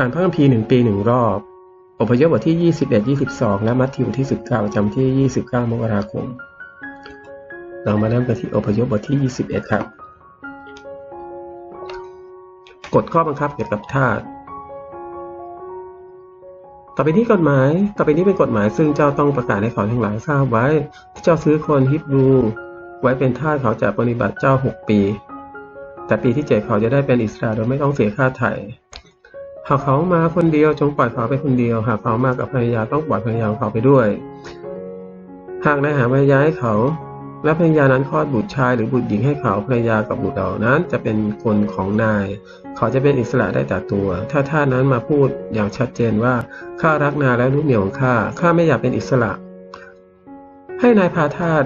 อ่านพระคัมภีร์หนึ่งปีหนึ่งรอบอพยพบทที่ 21 22 และมัทธิวที่ 19ประจำที่ 29 มกราคม เรามาเริ่มกันที่อพยพบทที่ 21 ครับ กฎข้อบังคับเกี่ยวกับทาสต่อไปนี้กฎหมาย ต่อไปนี้เป็นกฎหมายซึ่งเจ้าต้องประกาศให้เขาทั้งหลายทราบไว้ ที่เจ้าซื้อคนฮิบรูไว้เป็นทาสเขาจะปฏิบัติเจ้า 6 ปี แต่ปีที่เจ็ดเขาจะได้เป็นอิสระโดยไม่ต้องเสียค่าไถ่ หากเขามาคนเดียวจงปล่อยเขาไปคนเดียว หากเขามากับภรรยาต้องปล่อยภรรยาของเขาไปด้วย หากนายหาภรรยาให้เขา และภรรยานั้นคลอดบุตรชายหรือบุตรหญิงให้เขาภรรยากับบุตรเหล่านั้น จะเป็นคนของนาย เขาจะเป็นอิสระได้แต่ตัว ถ้าท่านนั้นมาพูดอย่างชัดเจนว่าข้ารักนายและลูกเหนี่ยของข้าข้าไม่อยากเป็นอิสระ ให้นายพาทาส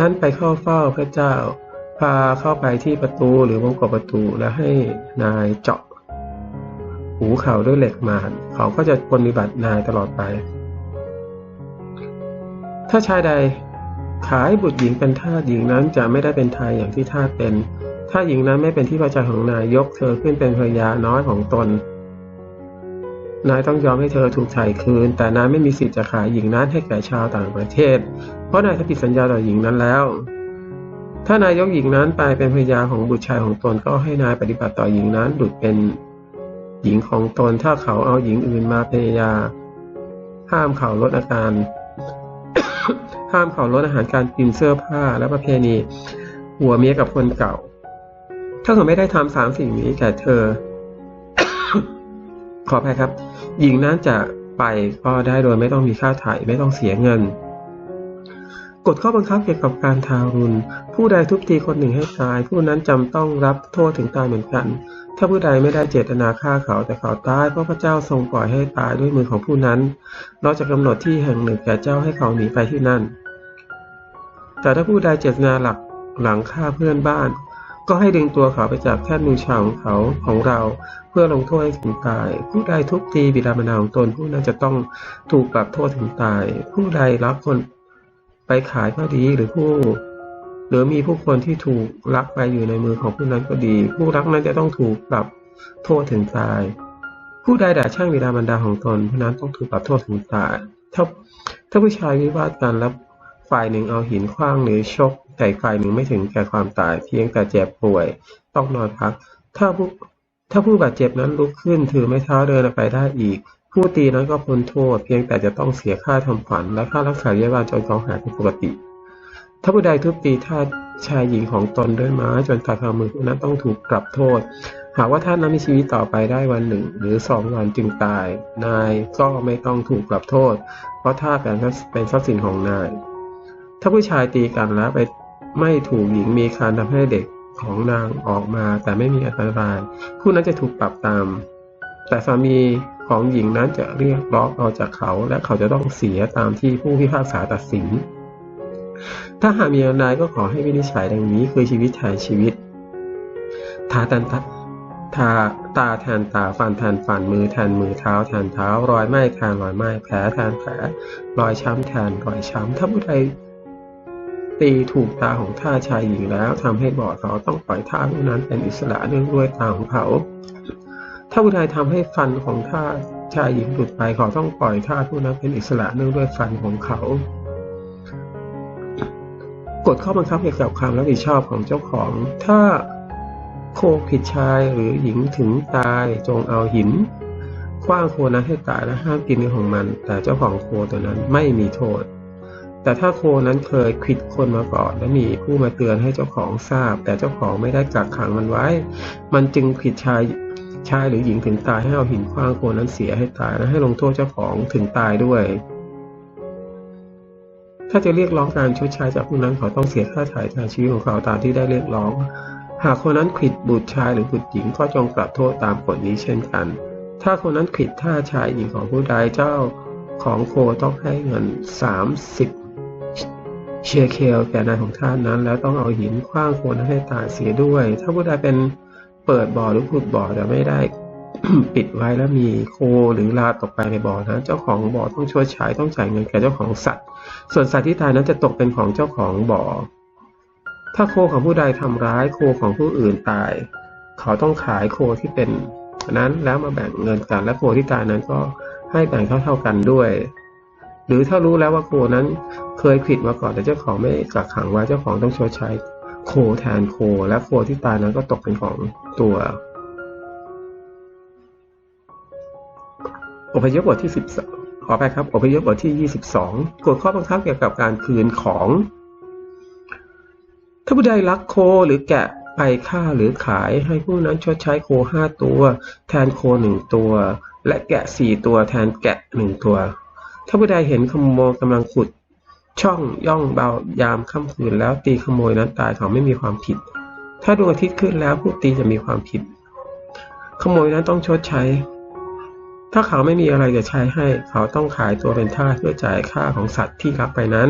นั้นไปเข้าเฝ้าพระเจ้า พาเข้าไปที่ประตูหรือวงกบประตูและให้นายเจาะ หูเขาด้วยเหล็กหมาด เขาก็จะปฏิบัตินายตลอดไป ถ้าชายใดขายบุตรหญิงเป็นทาสหญิงนั้นจะไม่ได้เป็นทายอย่างที่ทาสเป็น ถ้าหญิงนั้นไม่เป็นที่พอใจของนายยกเธอขึ้นเป็นภรรยาน้อยของตน นายต้องยอมให้เธอถูกถ่ายคืน แต่นายไม่มีสิทธิ์จะขายหญิงนั้นให้แก่ชาวต่างประเทศ เพราะนายทำผิดสัญญาต่อหญิงนั้นแล้ว ถ้านายยกหญิงนั้นไปเป็นภรรยาของบุตรชายของตนก็ให้นายปฏิบัติต่อหญิงนั้นดุจเป็น หญิงของตนถ้าเขาเอาหญิงอื่นมาเพยายา ห้ามเขาลดอาการ ห้ามเขาลดอาหารการกินเสื้อผ้าและประเพณี หัวเมียกับคนเก่า ถ้าเขาไม่ได้ทำสามสิ่งนี้แก่เธอ ขออภัยครับ หญิงนั้นจะไปก็ได้โดยไม่ต้องมีค่าถ่ายไม่ต้องเสียเงิน ฎข้อบังคับเกี่ยวกับการทารุณ ผู้ใดทุบตีคนหนึ่งให้ตาย ผู้นั้นจำต้องรับโทษถึงตายเหมือนกัน ถ้าผู้ใดไม่ได้เจตนาฆ่าเขาแต่เขาตายเพราะพระเจ้าทรงปล่อยให้ตายด้วยมือของผู้นั้น เราจะกำหนดที่แห่งหนึ่งแก่เจ้าให้เขาหนีไปที่นั่น แต่ถ้าผู้ใดเจตนาหลักหลังฆ่าเพื่อนบ้าน ก็ให้ดึงตัวเขาไปจากแท่นมูชาของเขาของเรา เพื่อลงโทษให้ถึงตาย ผู้ใดทุบตีบิดามารดาของตนผู้นั้นจะต้องถูกปรับโทษถึงตาย ผู้ใดรับคน ไปขายก็ดีหรือผู้ หรือมีผู้คนที่ถูกลักไปอยู่ในมือของผู้นั้นก็ดี ผู้รักนั้นจะต้องถูกปรับโทษถึงตาย ผู้ใดด่าช่างบิดามารดาของตนผู้นั้นต้องถูกปรับโทษถึงตาย ถ้าถ้าผู้ชายวิวาทกันแล้วฝ่ายหนึ่งเอาหินขว้างหรือชกแต่ฝ่ายหนึ่งไม่ถึงแก่ความตายเพียงแต่เจ็บป่วยต้องนอนพัก ถ้าผู้ถ้าผู้บาดเจ็บนั้นลุกขึ้นถือไม้เท้าเดินไปได้อีก ผู้ตีนั้นก็พ้นโทษ เพียงแต่จะต้องเสียค่าทำขวัญและค่ารักษาพยาบาลจนเขาหายเป็นปกติ ถ้าผู้ใดทุบตีท่าชายหญิงของตนด้วยไม้จนตายคามือผู้นั้นต้องถูกปรับโทษ หากว่าท่านนั้นมีชีวิตต่อไปได้วันหนึ่ง หรือสองวันจึงตาย นายก็ไม่ต้องถูกปรับโทษ เพราะท่าเป็นเป็นทรัพย์สินของนาย ถ้าผู้ชายตีกันแล้วไปไม่ถูกหญิงมีการทำให้เด็กของนางออกมาแต่ไม่มีอันตราย ผู้นั้นจะถูกปรับตาม แต่สามีของหญิงนั้นจะเรียกร้องเอาจากเขา และเขาจะต้องเสียตามที่ผู้พิพากษาตัดสิน ถ้าหากมีอันใดก็ขอให้วินิจฉัยดังนี้คือชีวิตแทนชีวิตทาตันตาตาแทนตาฟันแทนฟันมือแทนมือเท้าแทนเท้า รอยไหม้แทนรอยไหม้แผลแทนแผลรอยช้ำแทนรอยช้ำถ้าผู้ใดตีถูกตาของท่าชายหญิงแล้วทำให้บอดเขาต้องปล่อยท่าผู้นั้นเป็นอิสระเนื่องด้วยตาของเขา ถ้าผู้ใดทำให้ฟันของท่าชายหญิงหลุดไปเขาต้องปล่อยท่าผู้นั้นเป็นอิสระเนื่องด้วยฟันของเขากฎข้อบังคับเกี่ยวกับความรับผิดชอบของเจ้าของ ถ้าโคผิดชายหรือหญิงถึงตายจงเอาหินคว้างโคนั้นให้ตายและห้ามกินเนื้อของมัน แต่เจ้าของโคตัวนั้นไม่มีโทษ แต่ถ้าโคนั้นเคยขิดคนมาก่อนและมีผู้มาเตือนให้เจ้าของทราบ แต่เจ้าของไม่ได้กักขังมันไว้ มันจึงผิดชาย ชายหรือหญิงถึงตายให้เอาหินคว้างโคนั้นเสียให้ตายและให้ลงโทษเจ้าของถึงตายด้วย ถ้าจะเรียกร้องการชดใช้จากผู้นั้นเขาต้องเสียค่าถ่ายทางชีวิตของเขาตามที่ได้เรียกร้อง หากคนนั้นขิดบุตรชายหรือบุตรหญิงก็จงปรับโทษตามกฎนี้เช่นกัน ถ้าคนนั้นขิดท่าชายหญิงของผู้ใดเจ้าของโคต้องให้เงินสามสิบเชียเคลแก่นายของท่านนั้น แล้วต้องเอาหินคว้างโคนั้นให้ตายเสียด้วย ถ้าผู้ใดเป็น เปิดบ่อหรือขุดบ่อแต่ไม่ได้ ปิดไว้แล้วมีโคหรือลาตกไปในบ่อนั้นเจ้าของบ่อต้องชดใช้ต้องจ่ายเงินแก่เจ้าของสัตว์ ส่วนสัตว์ที่ตายนั้นจะตกเป็นของเจ้าของบ่อ ถ้าโคของผู้ใดทำร้ายโคของผู้อื่นตาย เขาต้องขายโคที่เป็นนั้นแล้วมาแบ่งเงินกันและโคที่ตายนั้นก็ให้แบ่งเท่าๆกันด้วย หรือถ้ารู้แล้วว่าโคนั้นเคยผิดมาก่อนแต่เจ้าของไม่กักขังไว้เจ้าของต้องชดใช้ โคแทนโค และโคที่ตายนั้นก็ตกเป็นของตัวอพยพบทที่สิบขอไปครับอพยพบทที่ยี่สิบสองกฎข้อบังคับเกี่ยวกับการคืนของ ถ้าผู้ใดลักโคหรือแกะไปฆ่าหรือขายให้ผู้นั้นชดใช้โคห้าตัว แทนโคหนึ่งตัว และแกะสี่ตัวแทนแกะหนึ่งตัว ถ้าผู้ใดเห็นขโมยกำลังขุด ช่องย่องเบายามค่ำคืนแล้วตีขโมยนั้นตายเขาไม่มีความผิด ถ้าดวงอาทิตย์ขึ้นแล้วผู้ตีจะมีความผิด ขโมยนั้นต้องชดใช้ ถ้าเขาไม่มีอะไรจะใช้ให้ เขาต้องขายตัวเป็นทาสเพื่อจ่ายค่าของสัตว์ที่รับไปนั้น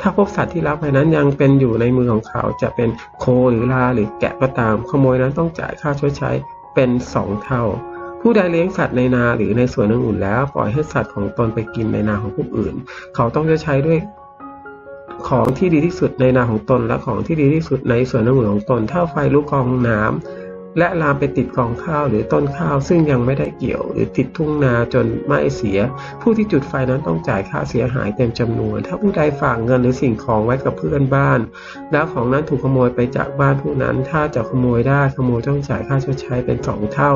ถ้าพวกสัตว์ที่รับไปนั้นยังเป็นอยู่ในมือของเขาจะเป็นโคหรือลาหรือแกะก็ตาม ขโมยนั้นต้องจ่ายค่าชดใช้เป็นสองเท่า ผู้ใดเลี้ยงสัตว์ในนาหรือในสวนอื่นแล้ว ปล่อยให้สัตว์ของตนไปกินในนาของผู้อื่น เขาต้องจะใช้ด้วย ของที่ดีที่สุดในนาของตน และของที่ดีที่สุดในสวนอื่นของตน ถ้าไฟลุกกองน้ำและลามไปติดกองข้าวหรือต้นข้าวซึ่งยังไม่ได้เกี่ยว หรือติดทุ่งนาจนไหม้เสีย ผู้ที่จุดไฟนั้นต้องจ่ายค่าเสียหายเต็มจำนวน ถ้าผู้ใดฝากเงินหรือสิ่งของไว้กับเพื่อนบ้าน แล้วของนั้นถูกขโมยไปจากบ้านผู้นั้น ถ้าจะขโมยได้ขโมยต้องจ่ายค่าชดใช้เป็นสองเท่า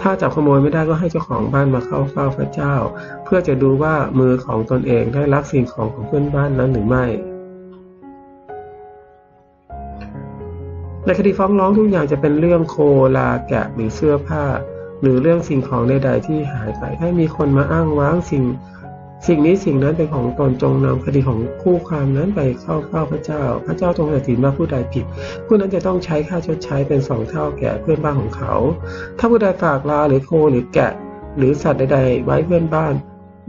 ถ้าจับขโมยไม่ได้ก็ให้เจ้าของบ้านมาเข้าเฝ้าพระเจ้า เพื่อจะดูว่ามือของตนเองได้รักสิ่งของของเพื่อนบ้านนั้นหรือไม่ในคดีฟ้องร้องทุกอย่างจะเป็นเรื่องโคลาแกะหรือเสื้อผ้า หรือเรื่องสิ่งของใดๆที่หายไปให้มีคนมาอ้างว้างสิ่ง สิ่งนี้สิ่งนั้นเป็นของตนจงนำคดีของคู่ความนั้นไปเข้าเฝ้าพระเจ้า พระเจ้าทรงตัดสินว่าผู้ใดผิด ผู้นั้นจะต้องใช้ค่าชดใช้เป็นสองเท่าแก่เพื่อนบ้านของเขา ถ้าผู้ใดฝากลาหรือโคหรือแกะ หรือสัตว์ใดๆ ไว้เพื่อนบ้าน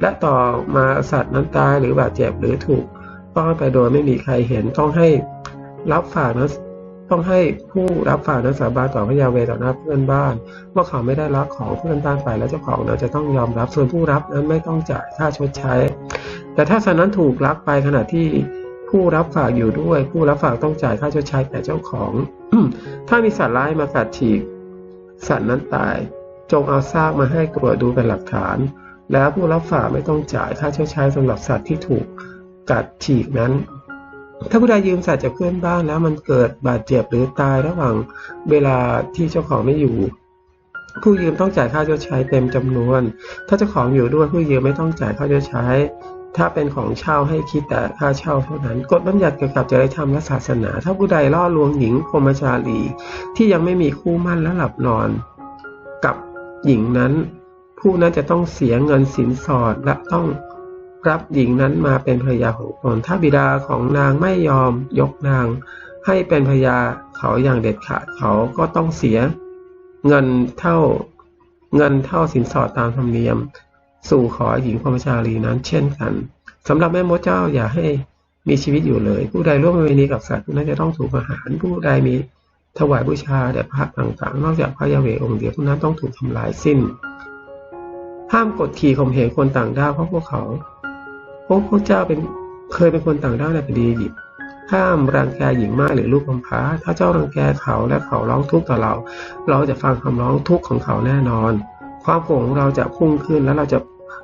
และต่อมาสัตว์นั้นตายหรือ บาดเจ็บหรือถูกต้อนไปโดยไม่มีใครเห็นต้องให้รับฝากนั้น ต้องให้ผู้รับฝากนั้นสาบานต่อพระยาเวต่อหน้าเพื่อนบ้าน ว่าเขาไม่ได้รับของเพื่อนบ้านไปแล้วเจ้าของนั้นจะต้องยอมรับส่วนผู้รับนั้นไม่ต้องจ่ายค่าชดใช้ แต่ถ้าสัตว์นั้นถูกลักไปขณะที่ผู้รับฝากอยู่ด้วย ผู้รับฝากต้องจ่ายค่าชดใช้แก่เจ้าของ ถ้ามีสัตว์ร้ายมากัดฉีก สัตว์นั้นตาย จงเอาซากมาให้ตรวจดูเป็นหลักฐาน แล้วผู้รับฝากไม่ต้องจ่ายค่าชดใช้สำหรับสัตว์ที่ถูกกัดฉีกนั้น ถ้าผู้ใดยืมสัตว์จากเพื่อนบ้านแล้วมันเกิดบาดเจ็บหรือตายระหว่างเวลาที่เจ้าของไม่อยู่ ผู้ยืมต้องจ่ายค่าชดใช้เต็มจำนวน ถ้าเจ้าของอยู่ด้วยผู้ยืมไม่ต้องจ่ายค่าชดใช้ ถ้าเป็นของเช่าให้คิดแต่ค่าเช่าเท่านั้นกฎบัญญัติเกี่ยวกับจริยธรรมและศาสนา ถ้าผู้ใดล่อลวงหญิงพรมชาลีที่ยังไม่มีคู่มั่นและหลับนอน กับหญิงนั้น ผู้นั้นจะต้องเสียเงินสินสอดและต้อง รับหญิงนั้นมาเป็นภรรยาของตนถ้าบิดาของนางไม่ยอมยกนาง ให้เป็นภรรยาเขาอย่างเด็ดขาดเขาก็ต้องเสีย เงินเท่าเงินเท่าสินสอดตามธรรมเนียม สู่ขอหญิงพรมชาลีนั้น เช่นกันสำหรับแม่มดเจ้าอย่าให้มีชีวิตอยู่เลย ผู้ใดร่วมเวนีกับสัตว์นั้นจะต้องถูกประหารผู้ใดมีถวายบูชาแด่พระต่างๆ นอกจากพระยาเวองค์เดียวผู้นั้นต้องถูกทำลายสิ้น ห้ามกดขี่ข่มเหงคนต่างด้าวเพราะพวกเขา พระพุทธเจ้าเป็นเคยเป็นคนต่างด้าวในแผ่นดินอียิปต์ห้ามรังแกหญิงมากหรือลูกกำพร้า ถ้าเจ้ารังแกเขาและเขาร้องทุกข์ต่อเรา เราจะฟังคำร้องทุกข์ของเขาแน่นอน ความโกรธของเราจะพุ่งขึ้นและเราจะ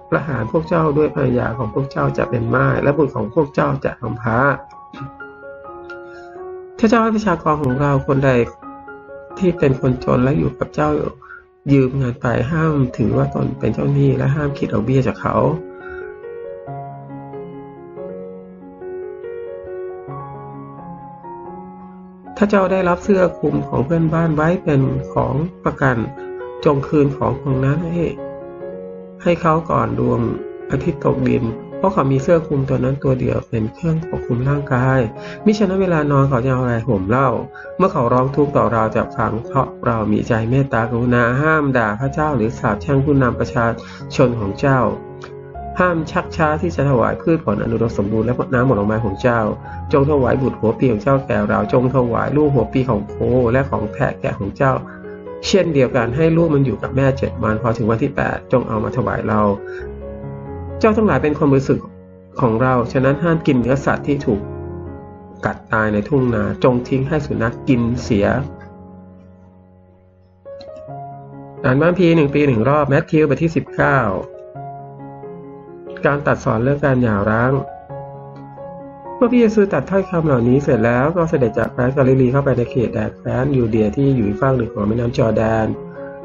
ประหารพวกเจ้าด้วยภรรยาของพวกเจ้าจะเป็นไม้และบุตรของพวกเจ้าจะกำพร้า ถ้าเจ้าให้ประชากรของเราคนใดที่เป็นคนจนและอยู่กับเจ้ายืมเงินไปห้ามถือว่าตนเป็นเจ้าหนี้และห้ามคิดเอาเบี้ยจากเขา ถ้าเจ้าได้รับเสื้อคลุมของเพื่อนบ้านไว้เป็นของประกัน จงคืนของของนั้นให้ให้เขาก่อนดวงอาทิตย์ตกดิน เพราะเขามีเสื้อคลุมตัวนั้นตัวเดียวเป็นเครื่องปกคลุมร่างกาย มิฉะนั้นเวลานอนเขาจะเอาอะไรห่มเล่า เมื่อเขาร้องทุกข์ต่อเราจะฟังเพราะเรามีใจเมตตากรุณาห้ามด่าพระเจ้าหรือสาบแช่งผู้นำประชาชนของเจ้า ห้ามชักช้าที่จะถวายพืชผลอนุดมสมบูรณ์และน้ำผลไม้ของเจ้า จงถวายบุตรหัวปีของเจ้าแก่เรา จงถวายลูกหัวปีของโคและของแพะแก่ของเจ้า เช่นเดียวกันให้ลูกมันอยู่กับแม่เจ็ดวันพอถึงวันที่แปดจงเอามาถวายเรา เจ้าทั้งหลายเป็นความรู้สึกของเรา ฉะนั้นห้ามกินเนื้อสัตว์ที่ถูกกัดตายในทุ่งนา จงทิ้งให้สุนัขกกินเสียอ่านบ้านพีหนึ่งปีหนึ่งรอบแมทธิวบทที่สิบเก้า การตัดสอนเรื่องการหย่าร้าง เมื่อพระเยซูตัดถ้อยคำเหล่านี้เสร็จแล้วก็เสด็จจากแคว้นกาลิลีเข้าไปในเขตแดนแคว้นยูเดียที่อยู่อีกฝั่งหนึ่งของแม่น้ำจอร์แดน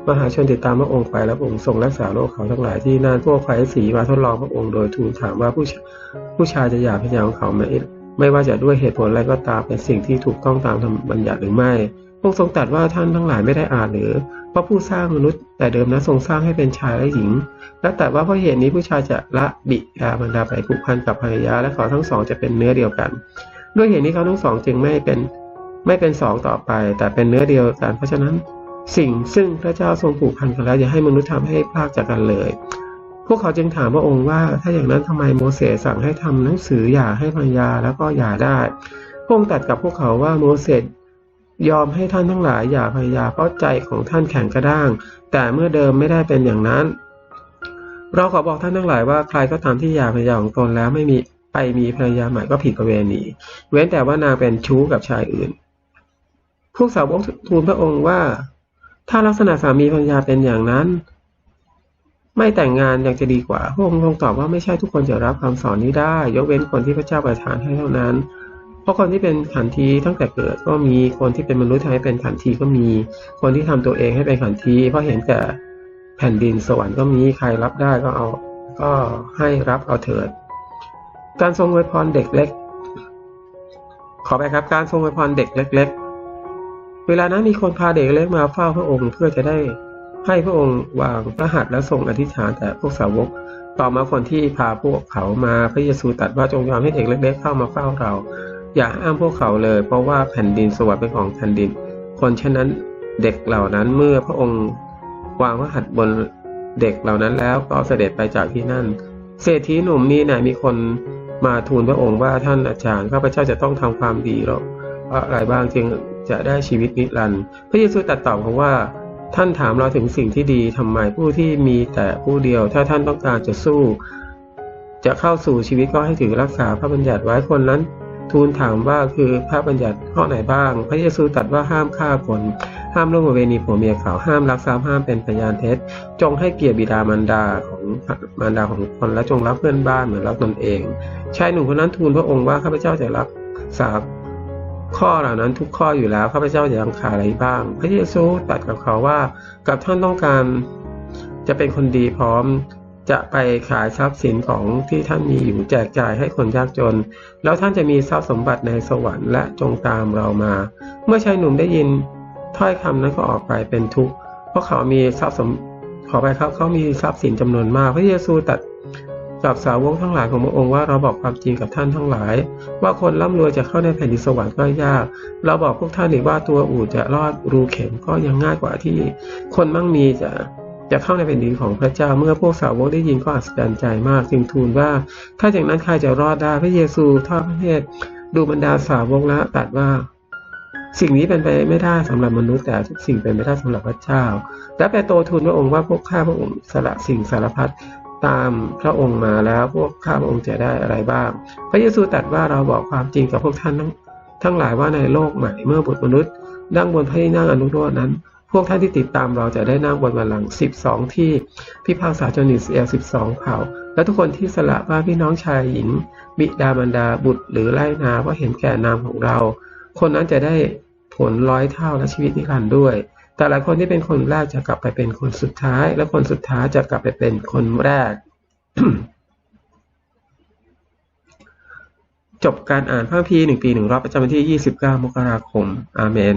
มหาชนติดตามพระองค์ไปและพระองค์ทรงรักษาโรคเขาทั้งหลายที่นั่นพวกไฟสีมาทดลองพระองค์โดยทูลถามว่าผู้ชผู้ชายจะหย่าพระยาของเขาไหมไม่ว่าจะด้วยเหตุผลอะไรก็ตามเป็นสิ่งที่ถูกต้องตามธรรมบัญญัติหรือไม่ งค์ทรงตรัสว่าท่านทั้งหลายไม่ได้อ่านหรือเพราะผู้สร้างมนุษย์แต่เดิมนั้นทรงสร้างให้เป็นชายและหญิง และแต่ว่าเพราะเหตุนี้ผู้ชายจะละบิดาบรรดาไปผูกพันกับภรรยา และเขาทั้งสองจะเป็นเนื้อเดียวกัน ด้วยเหตุนี้เขาทั้งสองจึงไม่เป็นไม่เป็นสองต่อไป แต่เป็นเนื้อเดียวกัน เพราะฉะนั้นสิ่งซึ่งพระเจ้าทรงผูกพันกันแล้วอย่าให้มนุษย์ทำให้พลากจากกันเลย พวกเขาจึงถามพระองค์ว่า ถ้าอย่างนั้นทำไมโมเสสสั่งให้ทำหนังสือหย่าให้ภรรยาแล้วก็หย่าได้พระองค์ตรัสกับพวกเขาว่าโมเสส ยอมให้ท่านทั้งหลายหย่าภรรยาเพราะใจของท่านแข็งกระด้าง แต่เมื่อเดิมไม่ได้เป็นอย่างนั้น เราขอบอกท่านทั้งหลายว่าใครก็ตามที่หย่าภรรยาของตนแล้วไม่มีไปมีภรรยาใหม่ก็ผิดประเวณีเว้นแต่ว่านางเป็นชู้กับชายอื่น พวกสาวกทูลพระองค์ว่า ถ้าลักษณะสามีภรรยาเป็นอย่างนั้น ไม่แต่งงานยังจะดีกว่า พระองค์ทรงตอบว่าไม่ใช่ทุกคนจะรับคำสอนนี้ได้ ยกเว้นคนที่พระเจ้าประทานให้เท่านั้น เพราะคนที่เป็นขันทีตั้งแต่เกิดก็มีคนที่เป็นมนุษย์ให้เป็นขันทีก็มี คนที่ทำตัวเองให้เป็นขันทีเพราะเห็นแต่แผ่นดินสวรรค์ก็มีใครรับได้ก็เอาก็ให้รับเอาเถิด การทรงอวยพรเด็กเล็ก ขอไปครับ การทรงอวยพรเด็กเล็ก ๆ เวลานั้นมีคนพาเด็กเล็กมาเฝ้าพระองค์เพื่อจะได้ให้พระองค์วางพระหัตถ์และทรงอธิษฐานแต่พวกสาวก ต่อมาคนที่พาพวกเขามาพระเยซูตรัสว่าจงยอมให้เด็กเล็ก ๆ เข้ามาเฝ้าเรา อย่าห้ามพวกเขาเลย เพราะว่าแผ่นดินสวรรค์เป็นของแผ่นดิน คนเช่นนั้นเด็กเหล่านั้นเมื่อพระองค์วางพระหัตถ์บนเด็กเหล่านั้นแล้วก็เสด็จไปจากที่นั่น เศรษฐีหนุ่มนี้นะมีคนมาทูลพระองค์ว่าท่านอาจารย์ข้าพเจ้าจะต้องทำความดีหรอกอะไรบ้างจึงจะได้ชีวิตนิรันดร์พระเยซูตรัสตอบเขาว่า ท่านถามเราถึงสิ่งที่ดีทำไมผู้ที่มีแต่ผู้เดียว ถ้าท่านต้องการจะสู้ จะเข้าสู่ชีวิตก็ให้ถือรักษาพระบัญญัติไว้คนนั้น ทูลถามว่าคือพระบัญญัติข้อไหนบ้าง พระเยซูตรัสว่าห้ามฆ่าคน ห้ามล่วงประเวณีผัวเมียเขาห้ามลักทรัพย์ห้ามเป็นพยานเท็จ จงให้เกียรติบิดามารดาของมารดาของคนและจงรักเพื่อนบ้านเหมือนรักตนเองชายหนุ่มคนนั้นทูลพระองค์ว่าข้าพเจ้าจะรักษาข้อเหล่านั้นทุกข้ออยู่แล้วข้าพเจ้าจะยังขาดอะไรบ้าง พระเยซูตรัสกับเขาว่ากับท่านต้องการจะเป็นคนดีพร้อม จะไปขายทรัพย์สินของที่ท่านมีอยู่แจกจ่ายให้คนยากจน แล้วท่านจะมีทรัพย์สมบัติในสวรรค์และจงตามเรามา เมื่อชายหนุ่มได้ยินถ้อยคำนั้นก็ออกไปเป็นทุกข์เพราะเขามีทรัพย์สมขอไปครับเขามีทรัพย์สินจำนวนมากพระเยซูตรัสกับสาวกทั้งหลายของพระองค์ว่าเราบอกความจริงกับท่านทั้งหลาย ว่าคนร่ำรวยจะเข้าในแผ่นดินสวรรค์ก็ยาก เราบอกพวกท่านอีกว่าตัวอู่จะรอดรูเข็มก็ยังง่ายกว่าที่คนมั่งมีจะ จะเข้าในแผ่นดินของพระเจ้าเมื่อพวกสาวกได้ยินก็อัศจรรย์ใจมาก จึงทูลว่า ถ้าอย่างนั้นใครจะรอดได้พระเยซูทอดพระเนตรดูบรรดาสาวกและตรัสว่า สิ่งนี้เป็นไปไม่ได้สำหรับมนุษย์แต่ทุกสิ่งเป็นไปได้สำหรับพระเจ้า และเปโตรทูลพระองค์ว่าพวกข้าพระองค์สละสิ่งสารพัดตามพระองค์มาแล้วพวกข้าพระองค์จะได้อะไรบ้าง พระเยซูตรัสว่าเราบอกความจริงกับพวกท่านทั้งทั้งหลายว่าในโลกใหม่เมื่อบุตรมนุษย์นั่งบนพระที่นั่งอนุโรจนั้น พวกท่านที่ติดตามเราจะได้นั่งบนบัลลังก์สิบสองที่พิพากษาจนอิสราเอลสิบสองเผ่า และทุกคนที่สละบ้านพี่น้องชายหญิง บิดามารดาบุตรหรือไล่นาว่าเห็นแก่นามของเรา คนนั้นจะได้ผลร้อยเท่าและชีวิตนิรันดร์ด้วย แต่หลายคนที่เป็นคนแรกจะกลับไปเป็นคนสุดท้าย และคนสุดท้ายจะกลับไปเป็นคนแรก จบการอ่านพระพีหนึ่งปีหนึ่งรอบประจำวันที่ 29 มกราคม อาเมน